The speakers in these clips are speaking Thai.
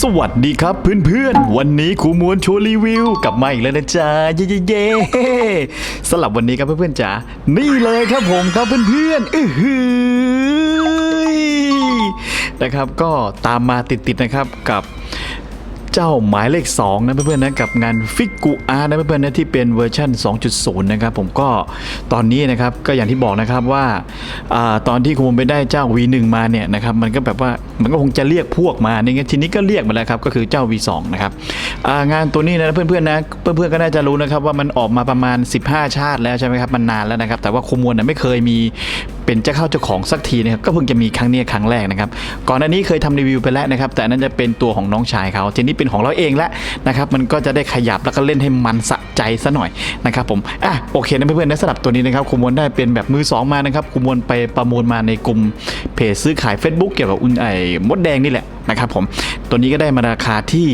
สวัสดีครับเพื่อนๆ วันนี้ครูมวนโชว์รีวิวกลับมาอีกแล้วนะจ๊ะเย้เย้สลับวันนี้ครับเพื่อนๆจ๋านี่เลยครับผมครับเพื่อนๆอื้อหือนะครับก็ตามมาติดๆนะครับกับ เจ้าหมายเลข 2 นะเพื่อนๆนะกับงานฟิกกูอาร์นะเพื่อนๆนะที่เป็นเวอร์ชัน2.0 นะครับผมก็ตอนนี้นะครับก็อย่างที่บอกนะครับว่าอตอนที่คุณไปได้เจ้า V1 มาเนี่ยนะครับมันก็แบบว่ามันก็คงจะเรียกพวกมาในงั้นทีนี้ก็เรียกมาแล้วครับก็คือเจ้า V2 นะครับงานตัวนี้นะเพื่อนๆนะเพื่อนๆก็น่าจะรู้นะครับว่ามันออกมาประมาณ 15 ชาติแล้วใช่ไหมครับมันนานแล้วนะครับแต่ว่าคุมวลนะไม่เคยมีเป็นเจ้าเข้าเจ้าของสักทีนะครับก็เพิ่งจะมีครั้งนี้ครั้งแรกนะครับก่อนหน้านี้เคยทำรีวิวไปแล้วนะครับแต่อันนั้นจะเป็นตัวของน้องชายเขาทีนี้เป็นของเราเองแล้วนะครับมันก็จะได้ขยับแล้วก็เล่นให้มันสะใจซะหน่อยนะครับผมอะโอเคนะเพื่อนๆนะสำหรับตัวนี้นะครับคุมวลได้เป็นแบบมือสองมานะครับคุมวลไปประมูลมาในกลุ่มเพจซื้อขาย Facebook เกี่ยวกับอุ่นไอ้มดแดงนี่แหละนะครับผมตัวนี้ก็ได้มาราคาที่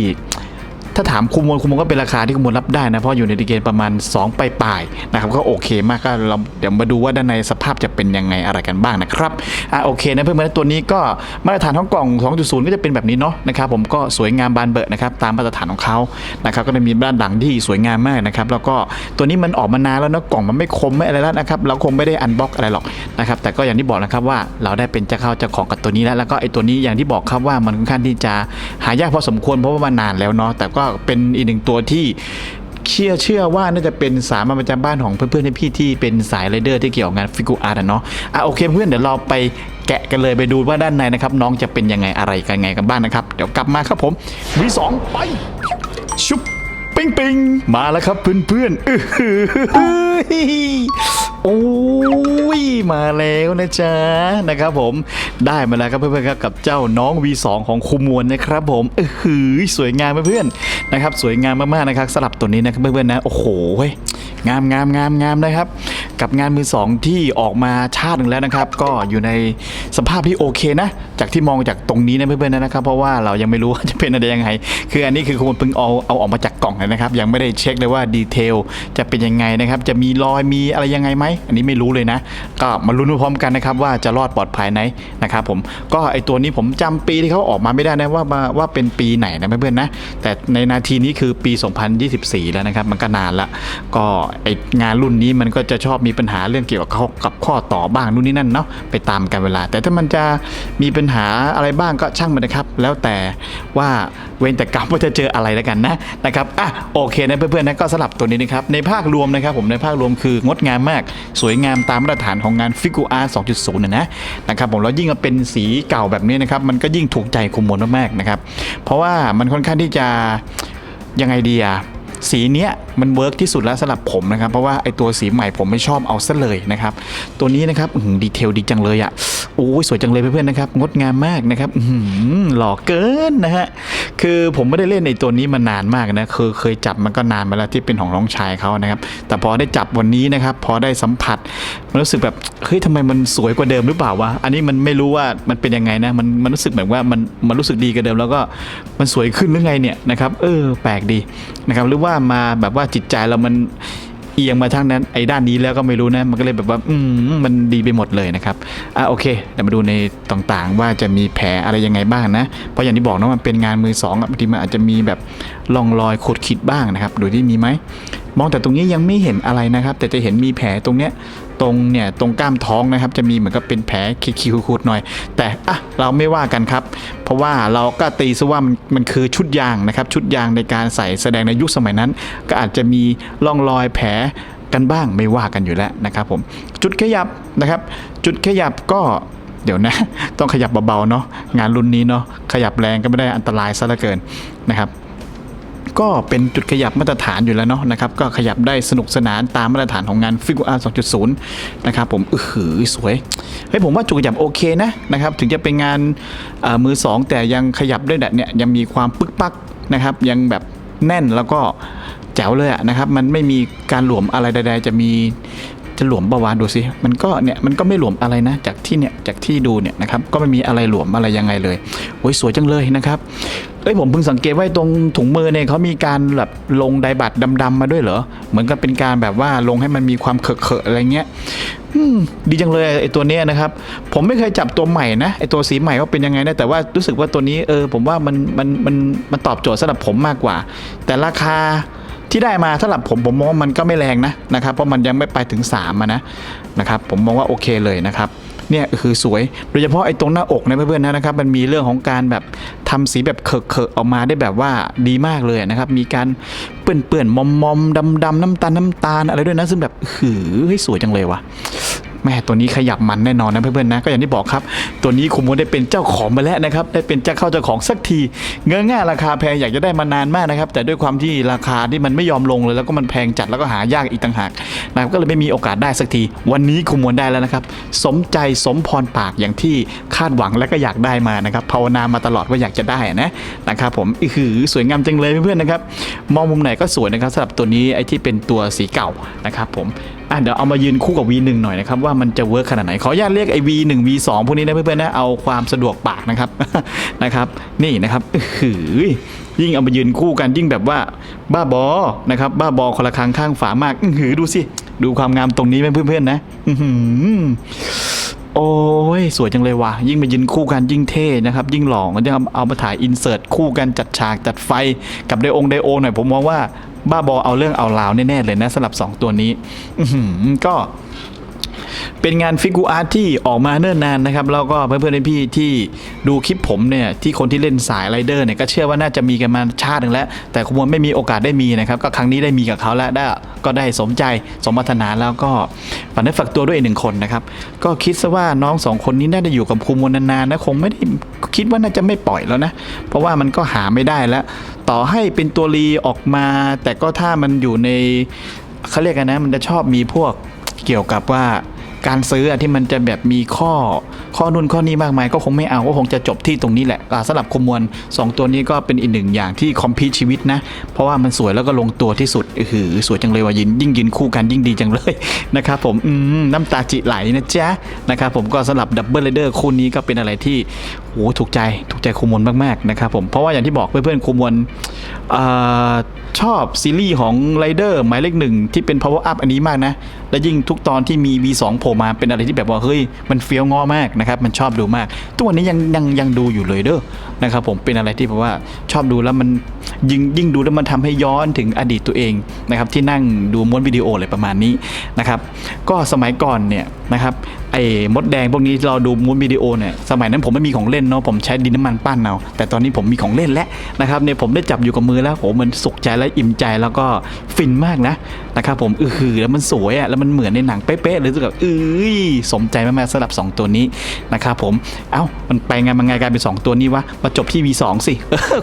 ถ้าถามคุมมวลคุมมวลก็เป็นราคาที่คุมมวลรับได้นะ เพราะอยู่ในดีเกณฑ์ประมาณ 2 ปลายปลายๆนะครับก็โอเคมากก็เราเดี๋ยวมาดูว่าด้านในสภาพจะเป็นยังไงอะไรกันบ้างนะครับอะโอเคนะเพื่อนๆตัวนี้ก็มาตรฐานของกล่อง 2.0 ก็จะเป็นแบบนี้เนาะนะครับผมก็สวยงามบานเบอะนะครับตามมาตรฐานของเขานะครับก็จะมีด้านหลังที่สวยงามมากนะครับแล้วก็ตัวนี้มันออกมานานแล้วเนาะกล่องมันไม่คมไม่อะไรแล้วนะครับเราคงไม่ได้อันบ็อกอะไรหรอกนะครับแต่ก็อย่างที่บอกนะครับว่าเราได้เป็นเจ้าเข้าเจ้าของกับตัวนี้แล้วแล้วก็ไอ้ตัวนี้อย่างที่บอกครับว่ามันค่อนข้างที่จะหายากพอสมควรเพราะว่ามันนานแล้วเนาะแต่ก็เป็นอีกหนึ่งตัวที่เชื่อเชื่อว่าน่าจะเป็นสามัญประจำบ้านของเพื่อนๆพี่ที่เป็นสายไรเดอร์ที่เกี่ยวกับงานฟิกูอาร์ตอะเนาะอะโอเคเพื่อนเดี๋ยวเราไปแกะกันเลยไปดูว่าด้านในนะครับน้องจะเป็นยังไงอะไรกันไงกันบ้างนะครับ เดี๋ยวกลับมาครับผมวีสองไปชุบปิงปิงมาแล้วครับเพื่อนๆอื้อหือ โอ้ยมาแล้วนะจ๊ะนะครับผมได้มาแล้วครับเพื่อนๆครับกับเจ้าน้อง V2 ของคุมวลนะครับผมอื้อหือสวยงามเพื่อนๆนะครับสวยงามมากๆนะครับสลับตัวนี้นะครับเพื่อนๆนะโอ้โหงามงามงามงามนะครับ กับงานมือสองที่ออกมาชาติหนึ่งแล้วนะครับ ก็อยู่ในสภาพที่โอเคนะ จากที่มองจากตรงนี้นะเพื่อนๆนะครับ เพราะว่าเรายังไม่รู้ว่าจะเป็นอะไรยังไง คืออันนี้คือคุณเพิ่งเอาเอาออกมาจากกล่องเลยนะครับ ยังไม่ได้เช็คเลยว่าดีเทลจะเป็นยังไงนะครับ จะมีรอยมีอะไรยังไงไหม อันนี้ไม่รู้เลยนะ ก็มาลุ้นพร้อมกันนะครับว่าจะรอดปลอดภัยไหมนะครับผม ก็ไอตัวนี้ผมจำปีที่เขาออกมาไม่ได้นะว่ามาว่าเป็นปีไหนนะเพื่อนๆนะ แต่ในนาทีนี้คือปี 2024 แล้วนะครับ มันก็นานละ ก็ไองานรุ่นนี้มันก็จะชอบมีปัญหาเรื่องเกี่ยวกับข้อกับข้อต่อบ้างนู่นนี่นั่นเนาะ ไปตามกันเวลา แต่ถ้ามันจะมีปัญหาหาอะไรบ้างก็ช่างมันนะครับ แล้วแต่ว่าเวรแต่กรรมว่าจะเจออะไรแล้วกันนะนะครับอะโอเคนะเพื่อนๆนะก็สลับตัวนี้นะครับในภาครวมนะครับผมในภาครวมคืองดงามมาก สวยงามตามมาตรฐานของงานฟิกูอาร์2.0นะนะนะครับผมแล้วยิ่งมาเป็นสีเก่าแบบนี้นะครับมันก็ยิ่งถูกใจคุมมนมากๆนะครับเพราะว่ามันค่อนข้างที่จะยังไงดีอะ สีเนี้ยมันเวิร์กที่สุดแล้วสำหรับผมนะครับ เพราะว่าไอตัวสีใหม่ผมไม่ชอบเอาซะเลยนะครับ ตัวนี้นะครับดีเทลดีจังเลยอะ่ะโอ้ยสวยจังเลยเพื่อนๆนะครับ งดงามมากนะครับอื้อหือหล่อเกินนะฮะคือผมไม่ได้เล่นในตัวนี้มานานมากนะคือเคยจับมันก็นานมาแล้วที่เป็นของน้องชายเขานะครับ แต่พอได้จับวันนี้นะครับ พอได้สัมผัสมันรู้สึกแบบเฮ้ยทำไมมันสวยกว่าเดิมหรือเปล่าวะอันนี้มันไม่รู้ว่ามันเป็นยังไงนะมันมันรู้สึกแบบว่ามันมันรู้สึกดีกว่าเดิม แล้วก็มันสวยขึ้นหรือไงเนี่ยนะครับเออแปลกดีนะครับหรือว่ามาแบบว่าจิตใจเรามันเอียงมาทางนั้นไอ้ด้านนี้แล้วก็ไม่รู้นะมันก็เลยแบบว่าอืมมันดีไปหมดเลยนะครับอะโอเคเดี๋ยวมาดูในต่างๆ ว่าจะมีแผลอะไรยังไงบ้างนะเพราะอย่างที่บอกนะมันเป็นงานมือสองบางทีมันอาจจะมีแบบร่องรอยขดขีดบ้างนะครับดูที่มีไหม มองแต่ตรงนี้ยังไม่เห็นอะไรนะครับ แต่จะเห็นมีแผลตรงเนี้ยตรงเนี่ยตรงกล้ามท้องนะครับ จะมีเหมือนกับเป็นแผลคิวๆขูดหน่อย แต่อะเราไม่ว่ากันครับ เพราะว่าเราก็ตีซะว่ามันมันคือชุดยางนะครับ ชุดยางในการใส่แสดงในยุคสมัยนั้น ก็อาจจะมีร่องรอยแผลกันบ้างไม่ว่ากันอยู่แล้วนะครับผมจุดขยับนะครับ จุดขยับก็เดี๋ยวนะ ต้องขยับเบาๆเนาะงานรุ่นนี้เนาะขยับแรงก็ไม่ได้อันตรายซะเหลือเกินนะครับ ก็เป็นจุดขยับมาตรฐานอยู่แล้วเนาะนะครับ ก็ขยับได้สนุกสนานตามมาตรฐานของงานฟิกอาร์2.0นะครับผมอือหือสวยเฮ้ยผมว่าจุดขยับโอเคนะนะครับ ถึงจะเป็นงานมือสองแต่ยังขยับได้แบบเนี่ยยังมีความปึกปักนะครับยังแบบแน่นแล้วก็แจ๋วเลยอะนะครับ มันไม่มีการหลวมอะไรใด ๆ จะมี จะหลวมประวานดูสิมันก็เนี่ยมันก็ไม่หลวมอะไรนะ จากที่เนี่ยจากที่ดูเนี่ยนะครับก็ไม่มีอะไรหลวมอะไรยังไงเลยโอ้ยสวยจังเลยนะครับเอ้ยผมเพิ่งสังเกตว่าตรงถุงมือเนี่ยเขามีการแบบลงไดบัตดำๆมาด้วยเหรอ เหมือนกับเป็นการแบบว่าลงให้มันมีความเขอะๆอะไรเงี้ยดีจังเลยไอตัวเนี้ยนะครับ ผมไม่เคยจับตัวใหม่นะไอตัวสีใหม่ว่าเป็นยังไงนะแต่ว่ารู้สึกว่าตัวนี้เออผมว่ามันมันมันมันตอบโจทย์สำหรับผมมากกว่า แต่ราคา ที่ได้มาสำหรับผมผมมองว่ามันก็ไม่แรงนะนะครับเพราะมันยังไม่ไปถึง3อะนะนะครับผมมองว่าโอเคเลยนะครับเนี่ยคือสวยโดยเฉพาะไอ้ตรงหน้าอกนะเพื่อนๆนะครับ มันมีเรื่องของการแบบทำสีแบบเขอะเคอะออกมาได้แบบว่าดีมากเลยนะครับ มีการเปื่อนๆมอมๆดำๆน้ำตาลน้ำตาลอะไรด้วยนะซึ่งแบบหือให้สวยจังเลยว่ะ แม่ตัวนี้ขยับมันแน่นอนนะเพื่อนๆนะก็อย่างที่บอกครับ ตัวนี้คุณโมได้เป็นเจ้าของมาแล้วนะครับได้เป็นเจ้าเข้าเจ้าของสักทีเงื่อนง่ายราคาแพงอยากจะได้มานานมากนะครับแต่ด้วยความที่ราคาที่มันไม่ยอมลงเลยแล้วก็มันแพงจัดแล้วก็หายากอีกต่างหากนะครับก็เลยไม่มีโอกาสได้สักที วันนี้คุณโมได้แล้วนะครับสมใจสมพรปากอย่างที่คาดหวังและก็อยากได้มานะครับภาวนามาตลอดว่าอยากจะได้นะนะครับผมอือหือสวยงามจังเลยเพื่อนๆนะครับมองมุมไหนก็สวยนะครับสำหรับตัวนี้ไอ้ที่เป็นตัวสีเก่านะครับผม อะเดี๋ยวเอามายืนคู่กับ V1 หน่อยนะครับว่ามันจะเวิร์กขนาดไหน ขออนุญาตเรียกไอ้ V1 V2 พวกนี้นะเพื่อนๆนะเอาความสะดวกปากนะครับนะครับ นี่นะครับอื้อหือยิ่งเอามายืนคู่กันยิ่งแบบว่าบ้าบอนะครับบ้าบอคนละครั้งข้างฝามากอื้อหือดูสิดูความงามตรงนี้ไหมเพื่อนๆนะโอ้ยสวยจังเลยว่ะยิ่งมายืนคู่กันยิ่งเท่นะครับ ยิ่งหล่อก็จะเอาเอามาถ่ายอินเสิร์ตคู่กันจัดฉากจัดไฟกับไดองไดโอหน่อยผมมองว่า บ้าบอเอาเรื่องเอาราวแน่ๆเลยนะสำหรับสองตัวนี้ก็ เป็นงานฟิกูอาร์ตที่ออกมาเนิ่นนานนะครับ แล้วก็เพื่อนๆพี่ๆที่ดูคลิปผมเนี่ย ที่คนที่เล่นสายไรเดอร์เนี่ย ก็เชื่อว่าน่าจะมีกันมาชาติหนึ่งแล้ว แต่ขบวนไม่มีโอกาสได้มีนะครับ ก็ครั้งนี้ได้มีกับเขาแล้วได้ก็ได้สมใจสมปรารถนาแล้วก็ฝันได้ฝักตัวด้วยอีกหนึ่งคนนะครับ ก็คิดซะว่าน้องสองคนนี้น่าจะอยู่กับครูมวลนานๆนะคงไม่ได้คิดว่าน่าจะไม่ปล่อยแล้วนะ เพราะว่ามันก็หาไม่ได้แล้ว ต่อให้เป็นตัวรีออกมา แต่ก็ถ้ามันอยู่ในเขาเรียกกันนะมันจะชอบมีพวกเกี่ยวกับว่า การซื้อที่มันจะแบบมีข้อข้อนุ่นข้อนี้มากมายก็คงไม่เอาก็คงจะจบที่ตรงนี้แหละสำหรับคมวล2 ตัวนี้ก็เป็นอีกหนึ่งอย่างที่คอมพิวชีวิตนะ เพราะว่ามันสวยแล้วก็ลงตัวที่สุดอือหือสวยจังเลยว่ายินยิ่งยืนคู่กันยิ่งดีจังเลยนะครับผมอืมน้ำตาจิไหลนะจ๊ะนะครับผมก็สำหรับดับเบิลเ i เดอร์คู่นี้ก็เป็นอะไรที่โอ้ถูกใจถูกใจคุมวลมากๆนะครับผมเพราะว่าอย่างที่บอกเพื่อนๆคุมวลชอบซีรีส์ของไรเดอร์หมายเลขหนึ่งที่เป็น power up อันนี้มากนะ และยิ่งทุกตอนที่มี V2 โผล่มาเป็นอะไรที่แบบว่าเฮ้ยมันเฟี้ยวง้อมากนะครับมันชอบดูมากทุกวันนี้ยังยังยังดูอยู่เลยเด้อนะครับผมเป็นอะไรที่แบบว่าชอบดูแล้วมันยิ่งยิ่งดูแล้วมันทำให้ย้อนถึงอดีตตัวเองนะครับที่นั่งดูม้วนวิดีโออะไรประมาณนี้นะครับก็สมัยก่อนเนี่ยนะครับไอ้มดแดงพวกนี้เราดูม้วนวิดีโอเนี่ยสมัยนั้นผมไม่มีของเล่นเนาะผมใช้ดินน้ำมันปั้นเอาแต่ตอนนี้ผมมีของเล่นแล้วนะครับเนี่ยผมได้จับอยู่กับมือแล้วโหมันสุขใจและอิ่มใจแล้วก็ฟินมากนะนะครับผมอือหือแล้วมันสวยอะแล้วมันเหมือนในหนังเป๊ะๆเลยรู้สึกแบบเอ้ยสมใจมากๆสำหรับ 2 ตัวนี้นะครับผม เอ้ามันไปไงมันไงกลายเป็น 2 ตัวนี้วะมาจบที่ V2 สิ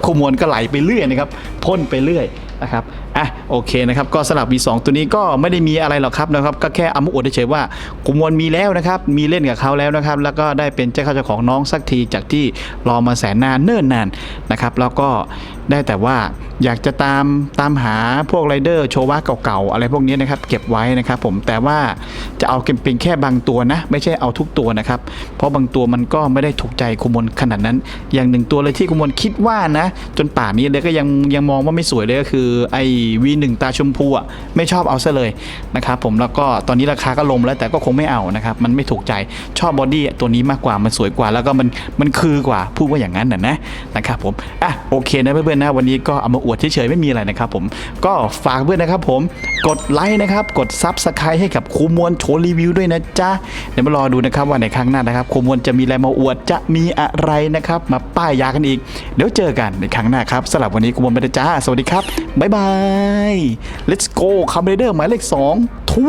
ขมวนก็ไหลไปเรื่อยนะครับพ่นไปเรื่อยนะครับ อะโอเคนะครับก็สำหรับ V2 ตัวนี้ก็ไม่ได้มีอะไรหรอกครับนะครับก็แค่เอามาอวดเฉยๆว่าขมวลมีแล้วนะครับมีเล่นกับเขาแล้วนะครับแล้วก็ได้เป็นเจ้าข้าเจ้าของน้องสักทีจากที่รอมาแสนนานเนิ่นนานนะครับแล้วก็ได้แต่ว่าอยากจะตามตามหาพวกไรเดอร์โชวะเก่าๆอะไรพวกนี้นะครับเก็บไว้นะครับผมแต่ว่าจะเอาเป็นแค่บางตัวนะ ไม่ใช่เอาทุกตัวนะครับเพราะบางตัวมันก็ไม่ได้ถูกใจคุมลขนาดนั้น อย่างหนึ่งตัวเลยที่คุมลคิดว่านะ จนป่านนี้เลยก็ยังยังมองว่าไม่สวยเลยก็คือไอ V1 ตาชมพูอะไม่ชอบเอาซะเลยนะครับผมแล้วก็ตอนนี้ราคาก็ลงแล้วแต่ก็คงไม่เอานะครับมันไม่ถูกใจชอบบอดี้ตัวนี้มากกว่ามันสวยกว่า แล้วก็มันมันคือกว่าพูดว่าอย่างนั้นนะนะนะครับผมอะโอเคนะเพื่อนๆนะวันนี้ก็เอามาอวดเฉยๆไม่มีอะไรนะครับผมก็ฝากเพื่อนนะครับผมกดไลค์นะครับกดซับสไครต์ให้กับครูมวลโชว์รีวิวด้วยนะจ๊ะเดี๋ยวมารอดูนะครับว่าในครั้งหน้านะครับครูมวลจะมีอะไรมาอวดจะมีอะไรนะครับมาป้ายยากันอีก เดี๋ยวเจอกันในครั้งหน้าครับสำหรับวันนี้ครูมวลไปแล้วจ้า สวัสดีครับบ๊ายบาย let's go คัมเบเดอร์หมายเลข2ทู